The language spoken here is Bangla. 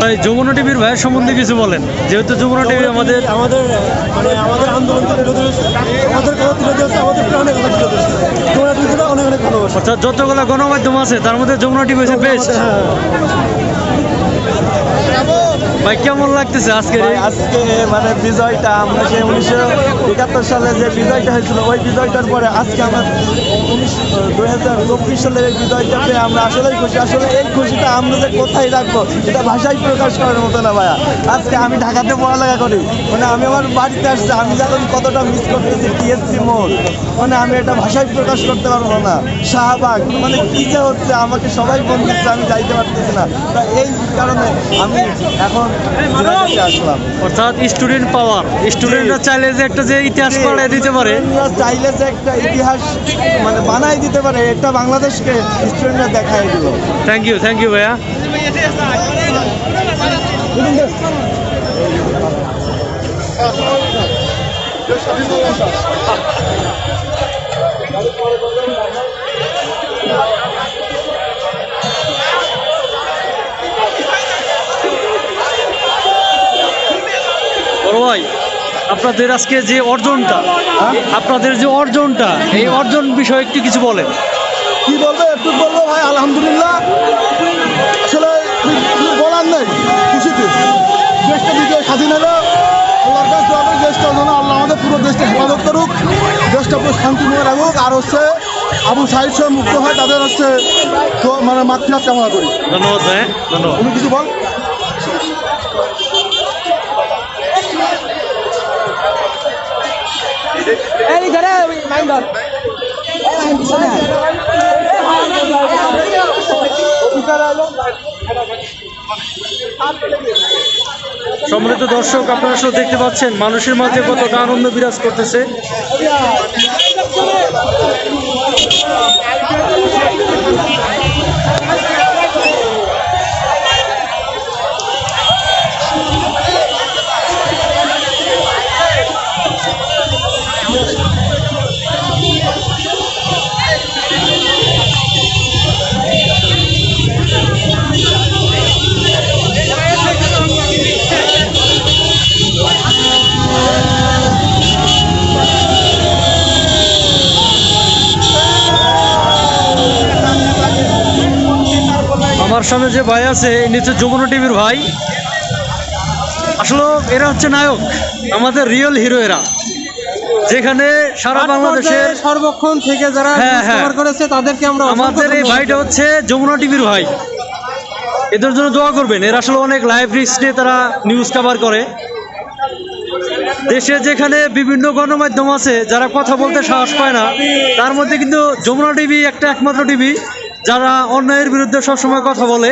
ভাই যমুনা টিভির ভাইয়ের সম্বন্ধে কিছু বলেন। যেহেতু যমুনা টিভি আমাদের আমাদের মানে আমাদের আন্দোলন তুলে ধরেছে আমাদের কথা তুলে ধরেছে আমাদের প্রাণে কথা তুলে ধরেছে। যমুনা দুজনে অনেক অনেক ভালোবাসা অর্থাৎ যতগুলো গণমাধ্যম আছে তার মধ্যে যমুনা টিভি হচ্ছে বেস্ট ভাই, কেমন লাগতেছে আজকে আজকে মানে বিজয়টা, আমরা যে উনিশশো একাত্তর সালে যে বিজয়টা হয়েছিল, ওই বিজয়টার পরে আজকে আমরা উনিশ দুই হাজার চব্বিশ সালের এই বিজয়টা পেয়ে আমরা আসলেই খুশি। আসলে এই খুশিটা আমরা যে কোথায় রাখব, এটা ভাষায় প্রকাশ করার মতো না ভাইয়া। আজকে আমি ঢাকাতে পড়ালেখা করি। মানে আমি আমার বাড়িতে আসছি, আমি যখন কতটা মিস করতেছি টিএসসি মোড়। মানে আমি এটা ভাষায় প্রকাশ করতে পারব না। শাহবাগ মানে কি যে হচ্ছে, আমাকে সবাই দিচ্ছে আমি যাইতে পারতেছি না। এই কারণে আমি এখন আসলাম। অর্থাৎ স্টুডেন্ট পাওয়ার স্টুডেন্টরা চাইলে যে একটা যে ইতিহাস পাল্টে দিতে পারে। চাইলে যে একটা ইতিহাস মানে বানাই দিতে পারে এটা বাংলাদেশকে স্টুডেন্টরা দেখাই দিল থ্যাংক ইউ থ্যাংক ইউ ভাইয়া। ভাই আপনাদের আজকে যে অর্জনটা আপনাদের যে অর্জনটা এই অর্জন বিষয়ে একটু কিছু বলেন। কি বলব? একটু বলব ভাই আলহামদুলিল্লাহ। আসলে বলার নেই খুশিতে দেশটা দিকে স্বাধীন হলো আল্লাহর কাছে দোয়া করি দেশটা যেন আল্লাহ আমাদের পুরো দেশটা হেফাজত করুক দেশটা পুরো শান্তিময় রাখুক। আর হচ্ছে আবু সাহিদ সহ মুক্ত হয় তাদের হচ্ছে মানে মাতৃহাত কামনা করি। ধন্যবাদ ভাই ধন্যবাদ। তুমি কিছু বল। সম্মানিত দর্শক আপনারা সব দেখতে পাচ্ছেন মানুষের মাঝে কতটা আনন্দ বিরাজ করতেছে। আমার সামনে যে ভাই আছে ইনি হচ্ছে যমুনা টিভির ভাই। আসলে এরা হচ্ছে নায়ক আমাদের রিয়েল হিরো এরা। যেখানে সারা বাংলাদেশের সর্বক্ষণ থেকে যারা হ্যাঁ, হ্যাঁ। করেছে তাদেরকে আমরা আমাদের এই ভাইটা হচ্ছে যমুনা টিভির ভাই। এদের জন্য দোয়া করবেন। এরা আসলে অনেক লাইভ রিস্ক নিয়ে তারা নিউজ কভার করে। দেশে যেখানে বিভিন্ন গণমাধ্যম আছে যারা কথা বলতে সাহস পায় না তার মধ্যে কিন্তু যমুনা টিভি একটা একমাত্র টিভি। যারা অন্যায়ের বিরুদ্ধে সবসময় কথা বলে